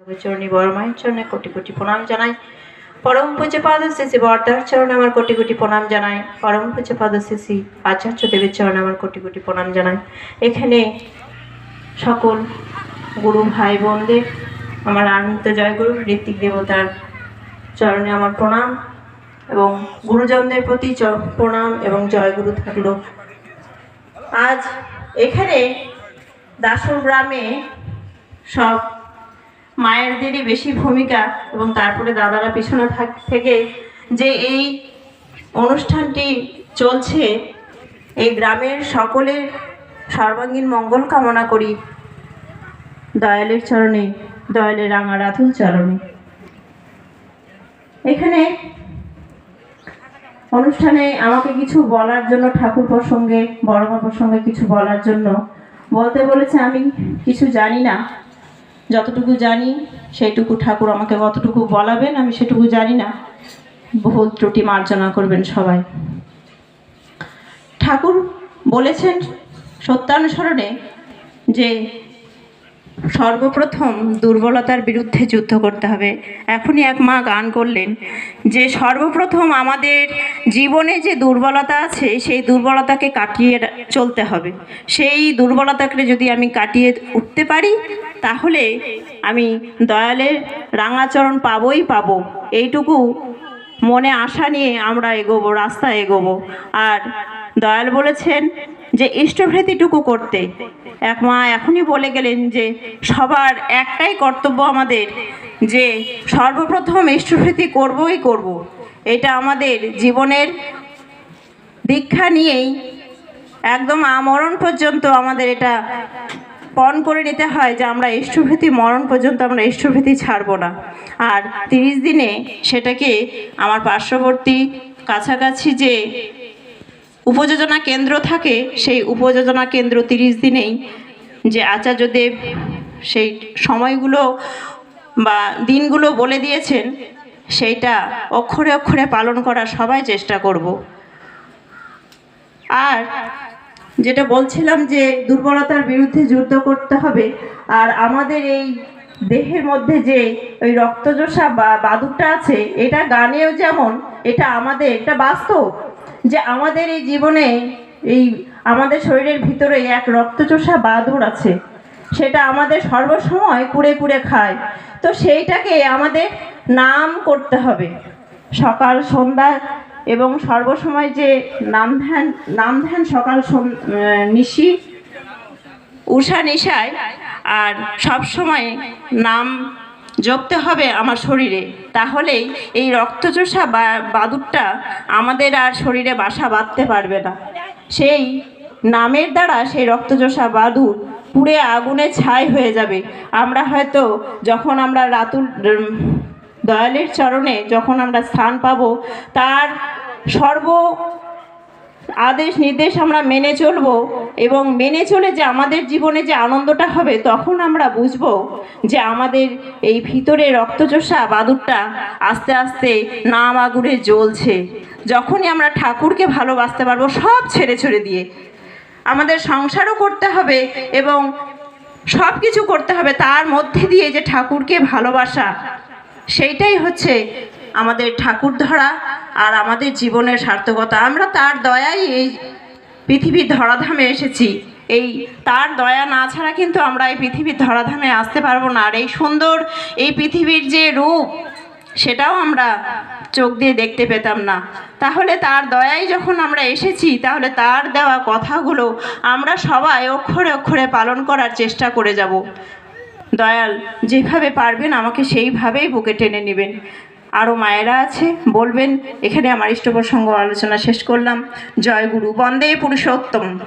চরণী বড় মায়ের চরণে কোটি কোটি প্রণাম জানাই। পরম পূজ্য পাদ শিশি বর্দার চরণে আমার কোটি কোটি প্রণাম জানাই। পরম পূজ্য পাদ আচার্য দেবের চরণে আমার কোটি কোটি প্রণাম জানাই। এখানে সকল গুরু ভাই বোনদের, আমার আনন্দ জয়গুরু, ঋত্বিক দেবতার চরণে আমার প্রণাম এবং গুরুজনদের প্রতি প্রণাম এবং জয়গুরু থাকল। আজ এখানে দাসুর গ্রামে সব মায়েরদেরই বেশি ভূমিকা এবং তারপরে দাদারা পিছনে থাক থেকে যে এই অনুষ্ঠানটি চলছে, এই গ্রামের সকলের সর্বাঙ্গীন মঙ্গল কামনা করি। দয়ালের চরণে, দয়ালের রাঙা রাধুল চরণে। এখানে অনুষ্ঠানে আমাকে কিছু বলার জন্য, ঠাকুর প্রসঙ্গে, বড়মা প্রসঙ্গে কিছু বলার জন্য বলতে বলেছে, আমি কিছু জানি না। যতটুকু জানি, সেইটুকু ঠাকুর আমাকে কতটুকু বলাবেন, আমি সেটুকু জানি না। বহু ত্রুটি মার্জনা করবেন সবাই। ঠাকুর বলেছেন সত্যানুসরণে যে সর্বপ্রথম দুর্বলতার বিরুদ্ধে যুদ্ধ করতে হবে। এখনই এক মা গান করলেন যে, সর্বপ্রথম আমাদের জীবনে যে দুর্বলতা আছে, সেই দুর্বলতাকে কাটিয়ে চলতে হবে। সেই দুর্বলতাকে যদি আমি কাটিয়ে উঠতে পারি তাহলে আমি দয়ালের রাঙাচরণ পাবই পাবো। এইটুকু মনে আশা নিয়ে আমরা এগোবো, রাস্তায় এগোবো। আর দয়াল বলেছেন যে, ইষ্টভৃতিটুকু করতে। এক মা এখনই বলে গেলেন যে, সবার একটাই কর্তব্য আমাদের যে, সর্বপ্রথম ইষ্টভৃতি করবই করব। এটা আমাদের জীবনের দীক্ষা নিয়েই, একদম আমরণ পর্যন্ত আমাদের এটা পণ করে নিতে হয় যে আমরা ইষ্টভৃতি মরণ পর্যন্ত আমরা ইষ্টভৃতি ছাড়বো না। আর তিরিশ দিনে সেটাকে আমার পার্শ্ববর্তী কাছাকাছি যে উপযোজনা কেন্দ্র থাকে, সেই উপযোজনা কেন্দ্র তিরিশ দিনেই যে আচার্যদেব সেই সময়গুলো বা দিনগুলো বলে দিয়েছেন, সেইটা অক্ষরে অক্ষরে পালন করার সবাই চেষ্টা করব। আর যেটা বলছিলাম যে দুর্বলতার বিরুদ্ধে যুদ্ধ করতে হবে, আর আমাদের এই দেহের মধ্যে যে ওই রক্তজোষা বা বাদুকটা আছে, এটা গানেও যেমন, এটা আমাদের, এটা বাস্তব যে আমাদের এই জীবনে এই আমাদের শরীরের ভিতরে এক রক্তচোষা বাদুর আছে, সেটা আমাদের সর্বসময় কুড়ে কুড়ে খায়। তো সেইটাকে আমাদের নাম করতে হবে। সকাল, সন্ধ্যা এবং সর্বসময় যে নাম ধ্যান নাম ধ্যান সকাল নিশি, উষা নিশায় আর সব সময় নাম জপতে হবে আমার শরীরে, তাহলেই এই রক্তচোষা বাদুরটা আমাদের আর শরীরে বাসা বাঁধতে পারবে না। সেই নামের দ্বারা সেই রক্তচোষা বাদুর পুড়ে আগুনে ছাই হয়ে যাবে। আমরা হয়তো যখন আমরা রাতুল দয়ালের চরণে যখন আমরা স্থান পাবো, তার সর্ব আদেশ নির্দেশ আমরা মেনে চলবো এবং মেনে চলে যে আমাদের জীবনে যে আনন্দটা হবে তখন আমরা বুঝব যে আমাদের এই ভিতরে রক্তচোষা বাদুরটা আস্তে আস্তে নাম আগুনে জ্বলছে। যখনই আমরা ঠাকুরকে ভালোবাসতে পারব সব ছেড়ে ছেড়ে দিয়ে। আমাদের সংসারও করতে হবে এবং সব কিছু করতে হবে তার মধ্যে দিয়ে যে ঠাকুরকে ভালোবাসা, সেইটাই হচ্ছে আমাদের ঠাকুর ধরা আর আমাদের জীবনের সার্থকতা। আমরা তার দয়াই এই পৃথিবীর ধরাধামে এসেছি। এই তার দয়া না ছাড়া কিন্তু আমরা এই পৃথিবীর ধরাধামে আসতে পারব না। আর এই সুন্দর এই পৃথিবীর যে রূপ, সেটাও আমরা চোখ দিয়ে দেখতে পেতাম না। তাহলে তার দয়াই যখন আমরা এসেছি, তাহলে তার দেওয়া কথাগুলো আমরা সবাই অক্ষরে অক্ষরে পালন করার চেষ্টা করে যাব। দয়াল, যেভাবে পারবেন আমাকে সেইভাবেই বুকে টেনে নেবেন। আরও মায়েরা আছে। বলবেন, এখানে আমার ইষ্ট প্রসঙ্গ আলোচনা শেষ করলাম। জয় গুরু। বন্দে পুরুষোত্তম।